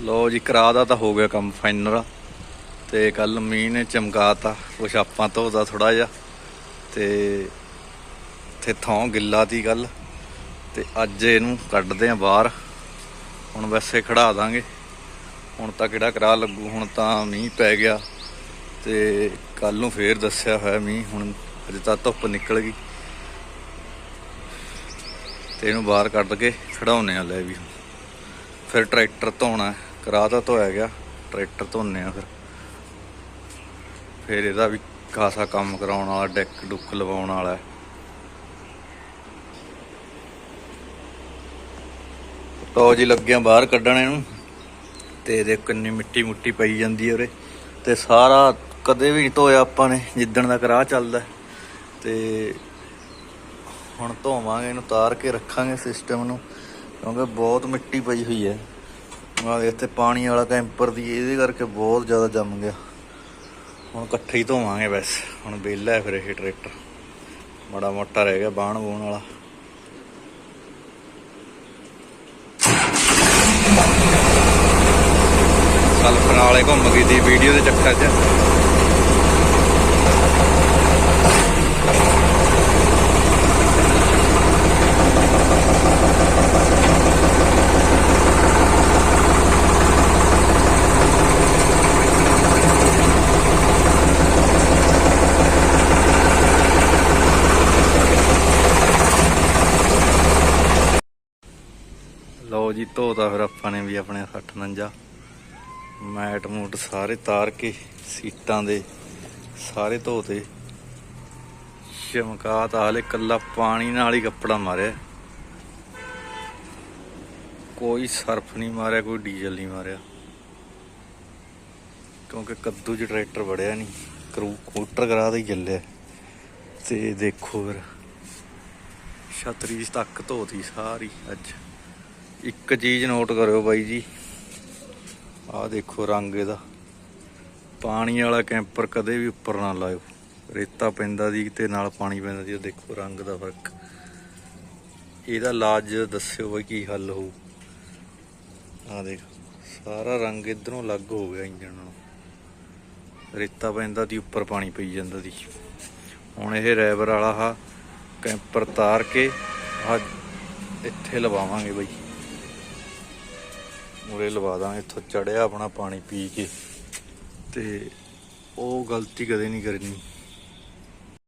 ਲੋ ਜੀ, ਕਰਾ ਦਾ ਤਾਂ ਹੋ ਗਿਆ ਕੰਮ ਫਾਈਨਲ ਤੇ ਕੱਲ ਮੀਂਹ ਨੇ ਚਮਕਾਤਾ, ਕੁਛ ਆਪਾਂ ਧੋਦਾ ਥੋੜਾ ਜਿਹਾ। ਤੇ ਇੱਥੇ ਥਾਂ ਗਿੱਲਾ ਤੀ ਕੱਲ ਤੇ ਅੱਜ ਇਹਨੂੰ ਕੱਢਦੇ ਆ ਬਾਹਰ। ਹੁਣ ਵੈਸੇ ਖੜਾ ਦਾਂਗੇ। ਹੁਣ ਤਾਂ ਕਿਹੜਾ ਕਰਾ ਲੱਗੂ, ਹੁਣ ਤਾਂ ਮੀਂਹ ਪੈ ਗਿਆ। ਤੇ ਕੱਲ ਨੂੰ ਫੇਰ ਦੱਸਿਆ ਹੋਇਆ ਮੀਂਹ, ਹੁਣ ਅਜੇ ਤਾਂ ਧੁੱਪ ਨਿਕਲ ਗਈ। ਤੇ ਇਹਨੂੰ ਬਾਹਰ ਕੱਢ ਕੇ ਖੜਾਉਨੇ ਆ ਲੈ ਵੀ। ਫਿਰ ਟਰੈਕਟਰ ਧੋਣਾ। ਕਰਾ ਤਾਂ ਧੋਇਆ ਗਿਆ, ਟਰੈਕਟਰ ਧੋਨੇ ਆ ਫਿਰ। ਫਿਰ ਇਹਦਾ ਵੀ ਖਾਸਾ ਕੰਮ ਕਰਾਉਣ ਵਾਲਾ, ਡੈਕ ਡੁੱਕ ਲਵਾਉਣ ਵਾਲਾ ਹੈ। ਜੀ ਲੱਗਿਆ ਬਾਹਰ ਕੱਢਣ ਇਹਨੂੰ, ਤੇ ਦੇਖ ਕਿੰਨੀ ਮਿੱਟੀ ਮੁੱਟੀ ਪਈ ਜਾਂਦੀ ਹੈ ਉਰੇ। ਤੇ ਸਾਰਾ ਕਦੇ ਵੀ ਨਹੀਂ ਧੋਇਆ ਆਪਾਂ ਨੇ, ਜਿੱਦਣ ਦਾ ਕਰਾਹ ਚੱਲਦਾ ਤੇ ਹੁਣ ਧੋਵਾਂਗੇ, ਇਹਨੂੰ ਤਾਰ ਕੇ ਰੱਖਾਂਗੇ ਸਿਸਟਮ ਨੂੰ, ਕਿਉਂਕਿ ਬਹੁਤ ਮਿੱਟੀ ਪਈ ਹੋਈ ਹੈ। ਆ ਇੱਥੇ ਪਾਣੀ ਵਾਲਾ ਕੈਂਪਰ ਦੀ, ਇਹਦੇ ਕਰਕੇ ਬਹੁਤ ਜ਼ਿਆਦਾ ਜੰਮ ਗਿਆ। ਹੁਣ ਇਕੱਠੇ ਹੀ ਧੋਵਾਂਗੇ ਬਸ। ਹੁਣ ਵਿਹਲਾ ਹੈ ਫਿਰ ਇਹ ਟਰੈਕਟਰ। ਬੜਾ ਮੋਟਾ ਰਹਿ ਗਿਆ ਬਾਣ ਬੂਣ ਵਾਲਾ। ਸਲਫਰ ਵਾਲੇ ਘੁੰਮ ਗਈ ਦੀ ਵੀਡੀਓ ਦੇ ਚੱਕਰ 'ਚ। ਲਓ ਜੀ ਧੋਤਾ ਫਿਰ ਆਪਾਂ ਨੇ ਵੀ ਆਪਣੇ 60 49 ਮੈਟ ਮੂਟ ਸਾਰੇ ਤਾਰ ਕੇ, ਸੀਟਾਂ ਦੇ, ਸਾਰੇ ਧੋਤੇ ਚਮਕਾ ਤਾਂ ਹਲੇ ਕੱਲਾ ਪਾਣੀ ਨਾਲ ਹੀ ਕੱਪੜਾ ਮਾਰਿਆ। ਕੋਈ ਸਰਫ ਨਹੀਂ ਮਾਰਿਆ, ਕੋਈ ਡੀਜ਼ਲ ਨਹੀਂ ਮਾਰਿਆ। ਕਿਉਂਕਿ ਕੱਦੂ ਚ ਟਰੈਕਟਰ ਵੜਿਆ ਨਹੀਂ, ਕਰੂ ਕੂਟਰ ਕਰਾ ਦੇ ਹੀ ਚੱਲਿਆ। ਤੇ ਦੇਖੋ ਫਿਰ, ਛਤਰੀ ਤੱਕ ਧੋਤੀ ਸਾਰੀ ਅੱਜ। ਇੱਕ ਚੀਜ਼ ਨੋਟ ਕਰਿਓ ਬਾਈ ਜੀ। ਆਹ ਦੇਖੋ ਰੰਗ ਇਹਦਾ। ਪਾਣੀ ਵਾਲਾ ਕੈਂਪਰ ਕਦੇ ਵੀ ਉੱਪਰ ਨਾ ਲਾਇਓ। ਰੇਤਾ ਪੈਂਦਾ ਦੀ ਤੇ ਨਾਲ ਪਾਣੀ ਪੈਂਦਾ ਦੀ ਦੇਖੋ ਰੰਗ ਦਾ ਫ਼ਰਕ। ਇਹਦਾ ਇਲਾਜ ਦੱਸਿਓ ਬਈ ਕੀ ਹੱਲ ਹੋਊ। ਆਹ ਦੇਖ, ਸਾਰਾ ਰੰਗ ਇਧਰੋਂ ਅਲੱਗ ਹੋ ਗਿਆ ਇੰਜਣ ਨਾਲੋਂ। ਰੇਤਾ ਪੈਂਦਾ ਦੀ ਉੱਪਰ ਪਾਣੀ ਪਈ ਜਾਂਦਾ ਦੀ ਹੁਣ ਇਹ ਰੈਬਰ ਵਾਲਾ ਹਾ ਕੈਂਪਰ ਤਾਰ ਕੇ ਆ ਇੱਥੇ ਲਵਾਵਾਂਗੇ ਬਾਈ। ਉਰੇ ਲਵਾ ਦਾਂਗੇ, ਇੱਥੋਂ ਚੜਿਆ ਆਪਣਾ ਪਾਣੀ ਪੀ ਕੇ। ਤੇ ਉਹ ਗਲਤੀ ਕਦੇ ਨਹੀਂ ਕਰਨੀ।